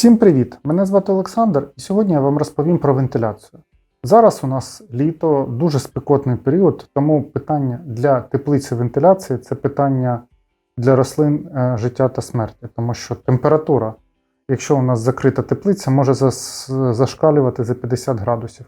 Всім привіт! Мене звати Олександр, і сьогодні я вам розповім про вентиляцію. Зараз у нас літо, дуже спекотний період, тому питання для теплиці вентиляції це питання для рослин е, життя та смерті, тому що температура, якщо у нас закрита теплиця, може зашкалювати за 50 градусів.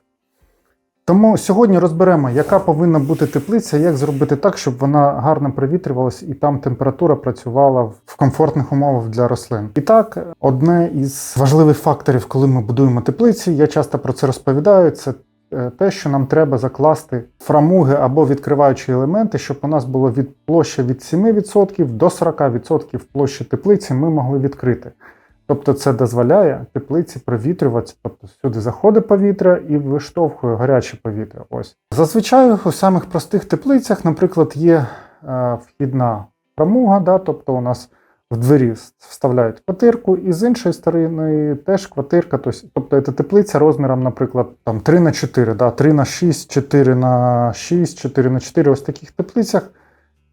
Тому сьогодні розберемо, яка повинна бути теплиця, як зробити так, щоб вона гарно провітрювалася і там температура працювала в комфортних умовах для рослин. І так, одне із важливих факторів, коли ми будуємо теплиці, я часто про це розповідаю. Це е, те, що нам треба закласти фрамуги або відкриваючі елементи, щоб у нас було від площа від 7% до 40% площі теплиці ми могли відкрити. Тобто це дозволяє теплиці провітрюватися, тобто сюди заходить повітря і виштовхує гаряче повітря. Ось зазвичай у самих простих теплицях, наприклад, є е, вхідна фрамуга, да, тобто у нас в двері вставляють квартирку, і з іншої сторони теж квартирка, тобто це теплиця розміром, наприклад, там 3 на 4, да, 3 на 6, 4 на 6, 4 на 4, ось таких теплицях.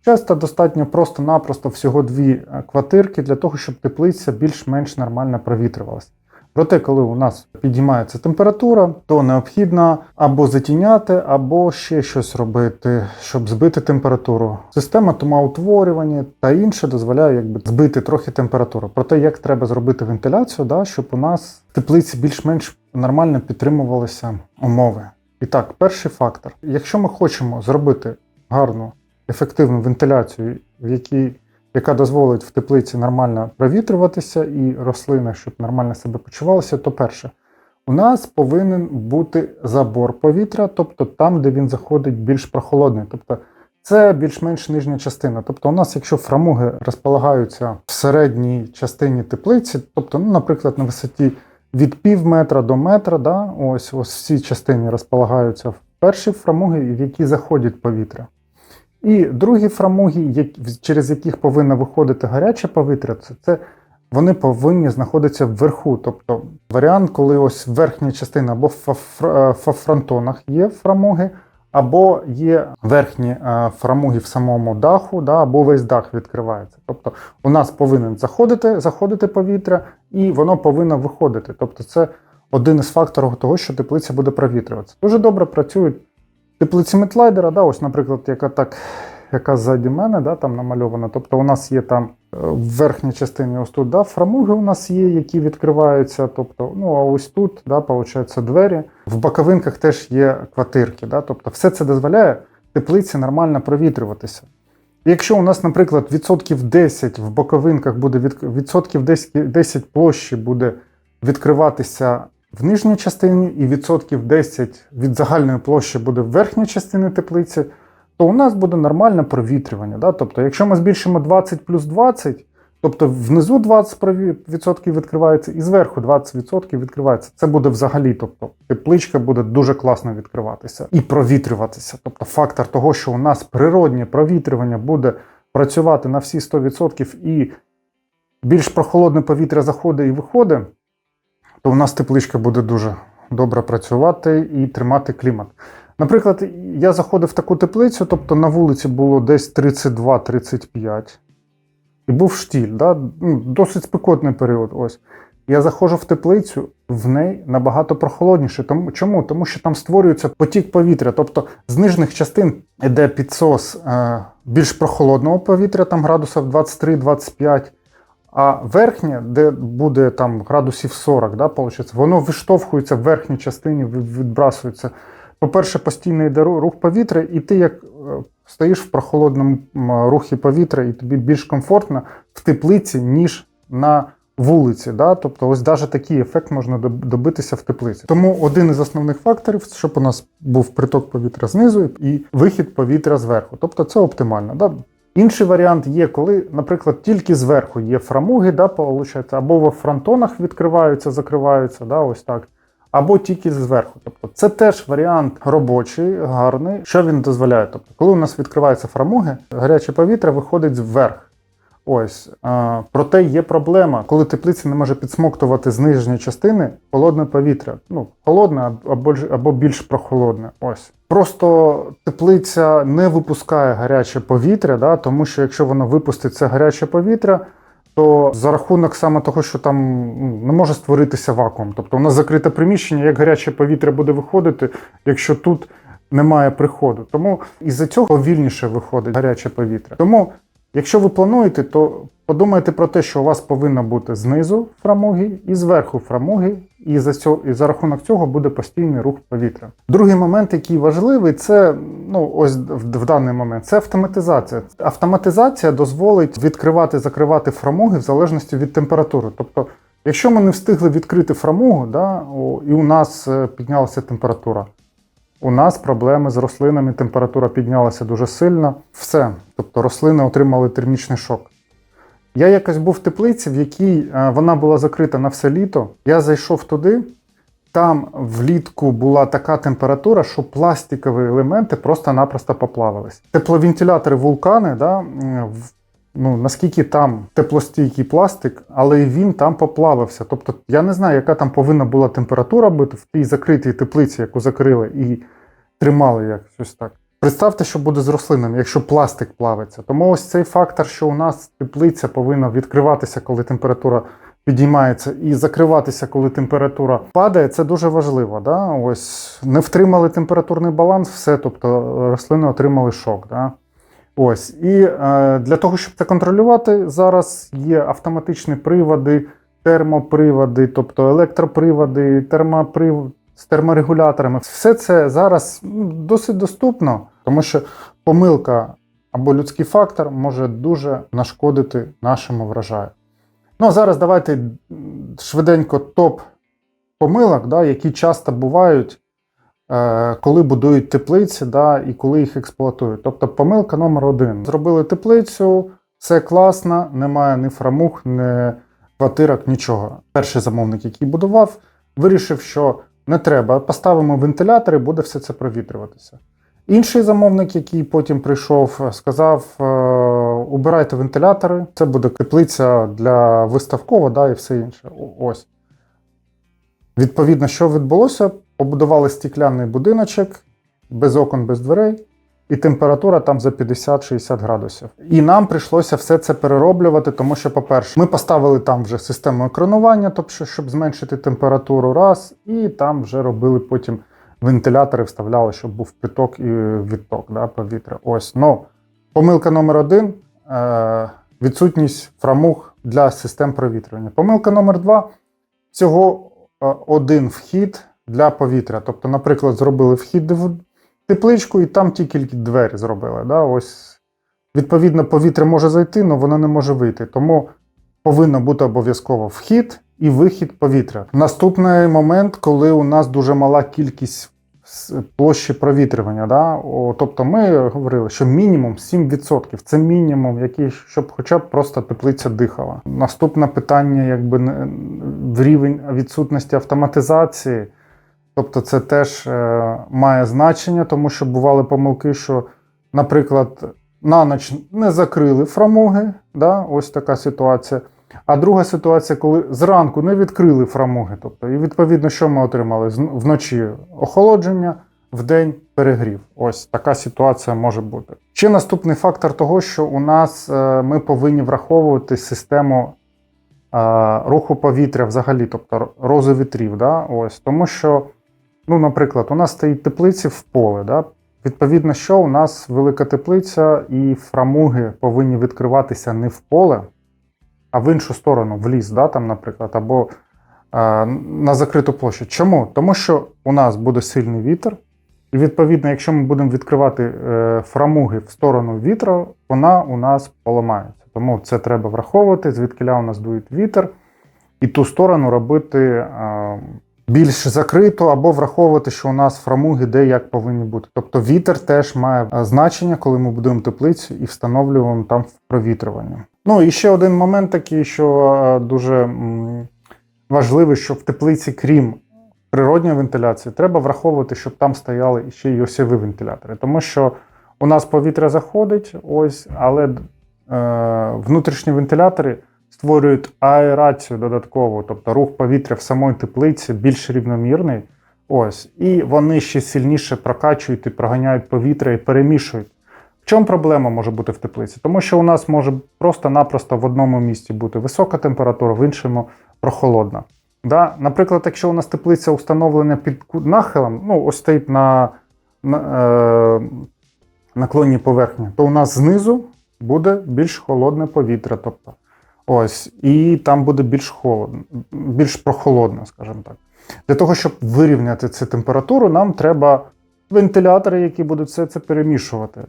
Часто достатньо просто-напросто всього дві е, квартирки для того, щоб теплиця більш-менш нормально провітрювалася. Проте, коли у нас підіймається температура, то необхідно або затіняти, або ще щось робити, щоб збити температуру. Система тумоутворювання та інше дозволяє якби збити трохи температуру. Проте, як треба зробити вентиляцію, да, щоб у нас в теплиці більш-менш нормально підтримувалися умови. І так, перший фактор. Якщо ми хочемо зробити гарну ефективну вентиляцію, в якій, яка дозволить в теплиці нормально провітрюватися і рослини, щоб нормально себе почувалися, то перше, у нас повинен бути забор повітря, тобто там, де він заходить більш прохолодний. Тобто це більш-менш нижня частина. Тобто, у нас, якщо фрамуги розполагаються в середній частині теплиці, тобто, ну, наприклад, на висоті від пів метра до метра, да, ось, ось в цій частині розполагаються перші фрамуги, в які заходять повітря. І другі фрамуги, через яких повинно виходити гаряче повітря, це, це вони повинні знаходитися вверху. Тобто варіант, коли ось верхня частина або в фронтонах є фрамуги, або є верхні е, фрамуги в самому даху, да, або весь дах відкривається. Тобто у нас повинен заходити, заходити повітря, і воно повинно виходити. Тобто, це один із факторів того, що теплиця буде провітрюватися. Дуже добре працюють теплиці метлайдера, да, ось, наприклад, яка так, яка ззаді мене, да, там намальована. Тобто у нас є там е, в верхній частині ось тут да, фрамуги у нас є, які відкриваються. Тобто, ну а ось тут, да, виходить, двері. В боковинках теж є квартирки. Да, тобто все це дозволяє теплиці нормально провітрюватися. Якщо у нас, наприклад, відсотків 10 в боковинках буде від, відсотків 10, 10 площі буде відкриватися в нижній частині, і відсотків 10 від загальної площі буде в верхній частині теплиці, то у нас буде нормальне провітрювання. Да? Тобто, якщо ми збільшимо 20 плюс 20, тобто внизу 20% відкривається і зверху 20% відкривається. Це буде взагалі, тобто тепличка буде дуже класно відкриватися і провітрюватися. Тобто фактор того, що у нас природнє провітрювання буде працювати на всі 100% і більш прохолодне повітря заходить і виходить, то у нас тепличка буде дуже добре працювати і тримати клімат. Наприклад, я заходив в таку теплицю, тобто на вулиці було десь 32-35, і був штіль, да? ну, досить спекотний період. Ось. Я заходжу в теплицю, в неї набагато прохолодніше. Тому, чому? Тому що там створюється потік повітря. Тобто з нижніх частин йде підсос е, більш прохолодного повітря, там градусів 23-25. А верхнє, де буде там градусів 40, да, получиться, воно виштовхується в верхній частині, відбрасується. По-перше, постійно йде рух повітря, і ти як е, стоїш в прохолодному рухі повітря, і тобі більш комфортно в теплиці, ніж на вулиці. Да? Тобто, ось навіть такий ефект можна добитися в теплиці. Тому один із основних факторів, щоб у нас був приток повітря знизу і вихід повітря зверху. Тобто це оптимально. Да? Інший варіант є, коли, наприклад, тільки зверху є фрамуги, да, получається, або в фронтонах відкриваються, закриваються, да, ось так, або тільки зверху. Тобто це теж варіант робочий, гарний. Що він дозволяє? Тобто, коли у нас відкриваються фрамуги, гаряче повітря виходить вверх. Ось. А, проте є проблема, коли теплиця не може підсмоктувати з нижньої частини холодне повітря. Ну, холодне або, або більш прохолодне. Ось. Просто теплиця не випускає гаряче повітря, да, тому що якщо вона випустить це гаряче повітря, то за рахунок саме того, що там ну, не може створитися вакуум. Тобто у нас закрите приміщення, як гаряче повітря буде виходити, якщо тут немає приходу. Тому із-за цього повільніше виходить гаряче повітря. Тому, якщо ви плануєте, то подумайте про те, що у вас повинно бути знизу фрамуги і зверху фрамуги, і за цього, і за рахунок цього буде постійний рух повітря. Другий момент, який важливий, це ну ось в, в даний момент це автоматизація. Автоматизація дозволить відкривати, закривати фрамуги в залежності від температури. Тобто, якщо ми не встигли відкрити фрамугу, да, і у нас е, піднялася температура. У нас проблеми з рослинами, температура піднялася дуже сильно. Все. Тобто рослини отримали термічний шок. Я якось був в теплиці, в якій е, вона була закрита на все літо. Я зайшов туди, там влітку була така температура, що пластикові елементи просто-напросто поплавились. Тепловентилятори вулкани, да, ну, наскільки там теплостійкий пластик, але він там поплавився. Тобто я не знаю, яка там повинна була температура бути в тій закритій теплиці, яку закрили і тримали як щось так. Представте, що буде з рослинами, якщо пластик плавиться. Тому ось цей фактор, що у нас теплиця повинна відкриватися, коли температура підіймається, і закриватися, коли температура падає, це дуже важливо. Да? Ось не втримали температурний баланс, все, тобто рослини отримали шок. Да? Ось і е, для того, щоб це контролювати, зараз є автоматичні приводи, термоприводи, тобто електроприводи, термоприв... з терморегуляторами. Все це зараз ну, досить доступно, тому що помилка або людський фактор може дуже нашкодити нашому врожаю. Ну а зараз давайте швиденько топ помилок, да, які часто бувають, коли будують теплиці да, і коли їх експлуатують. Тобто помилка номер один. Зробили теплицю, все класно, немає ні фрамуг, ні квартирок, нічого. Перший замовник, який будував, вирішив, що не треба, поставимо вентилятор і буде все це провітрюватися. Інший замовник, який потім прийшов, сказав: е, убирайте вентилятори, це буде теплиця для виставкова, да, і все інше. Ось. Відповідно, що відбулося? Побудували стікляний будиночок без окон, без дверей, і температура там за 50-60 градусів. І нам прийшлося все це перероблювати, тому що, по-перше, ми поставили там вже систему екранування, тобто, щоб зменшити температуру, раз, і там вже робили потім вентилятори, вставляли, щоб був приток і відток да, повітря. Ось. Ну, помилка номер один е, відсутність фрамуг для систем провітрювання. Помилка номер два всього е, один вхід для повітря. Тобто, наприклад, зробили вхід в тепличку і там тільки двері зробили. Да? Ось, відповідно, повітря може зайти, але воно не може вийти. Тому повинно бути обов'язково вхід і вихід повітря. Наступний момент, коли у нас дуже мала кількість площі провітрювання. Да? О, тобто ми говорили, що мінімум 7%. Це мінімум, який, щоб хоча б просто теплиця дихала. Наступне питання, якби в рівень відсутності автоматизації. Тобто це теж е, має значення, тому що бували помилки, що, наприклад, на ніч не закрили фрамуги, да? ось така ситуація. А друга ситуація, коли зранку не відкрили фрамуги. Тобто, і відповідно, що ми отримали? Вночі охолодження, вдень перегрів. Ось така ситуація може бути. Ще наступний фактор того, що у нас е, ми повинні враховувати систему е, руху повітря взагалі, тобто розу вітрів. Да? Ось, тому що, ну, наприклад, у нас стоїть теплиці в поле. Да? Відповідно, що у нас велика теплиця, і фрамуги повинні відкриватися не в поле, а в іншу сторону, в ліс, да, там, наприклад, або е, на закриту площу. Чому? Тому що у нас буде сильний вітер, і відповідно, якщо ми будемо відкривати е, фрамуги в сторону вітру, вона у нас поламається. Тому це треба враховувати, звідкиля у нас дує вітер, і ту сторону робити е, більш закрито, або враховувати, що у нас фрамуги де як повинні бути. Тобто вітер теж має е, значення, коли ми будуємо теплицю і встановлюємо там провітрювання. Ну і ще один момент такий, що е, дуже важливий, що в теплиці, крім природньої вентиляції, треба враховувати, щоб там стояли ще й осьові вентилятори. Тому що у нас повітря заходить, ось, але е, внутрішні вентилятори створюють аерацію додаткову, тобто рух повітря в самій теплиці більш рівномірний. Ось, і вони ще сильніше прокачують і проганяють повітря і перемішують. В чому проблема може бути в теплиці? Тому що у нас може просто-напросто в одному місці бути висока температура, в іншому прохолодна. Да? Наприклад, якщо у нас теплиця установлена під нахилом, ну, ось стоїть на, на е, наклонній поверхні, то у нас знизу буде більш холодне повітря. Тобто, ось, і там буде більш холодно, більш прохолодно, скажімо так. Для того, щоб вирівняти цю температуру, нам треба вентилятори, які будуть все це перемішувати.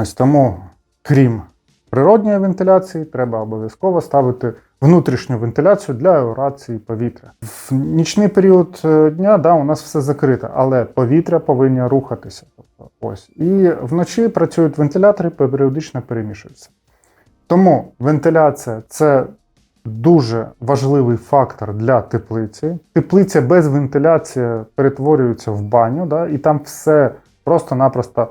Ось тому, крім природньої вентиляції, треба обов'язково ставити внутрішню вентиляцію для аерації повітря. В нічний період е, дня да, у нас все закрите, але повітря повинні рухатися. Тобто, ось. І вночі працюють вентилятори, періодично перемішуються. Тому вентиляція це дуже важливий фактор для теплиці. Теплиця без вентиляції перетворюється в баню, да, і там все просто-напросто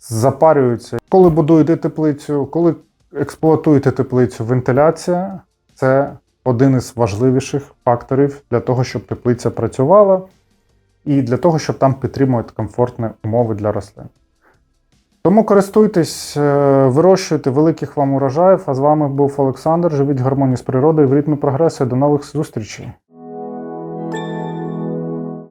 запарюється. Коли будуєте теплицю, коли експлуатуєте теплицю, вентиляція це один із важливіших факторів для того, щоб теплиця працювала, і для того, щоб там підтримувати комфортні умови для рослин. Тому користуйтесь, е, вирощуйте великих вам урожаїв. А з вами був Олександр. Живіть в гармонії з природою, в ритмі прогресу. До нових зустрічей!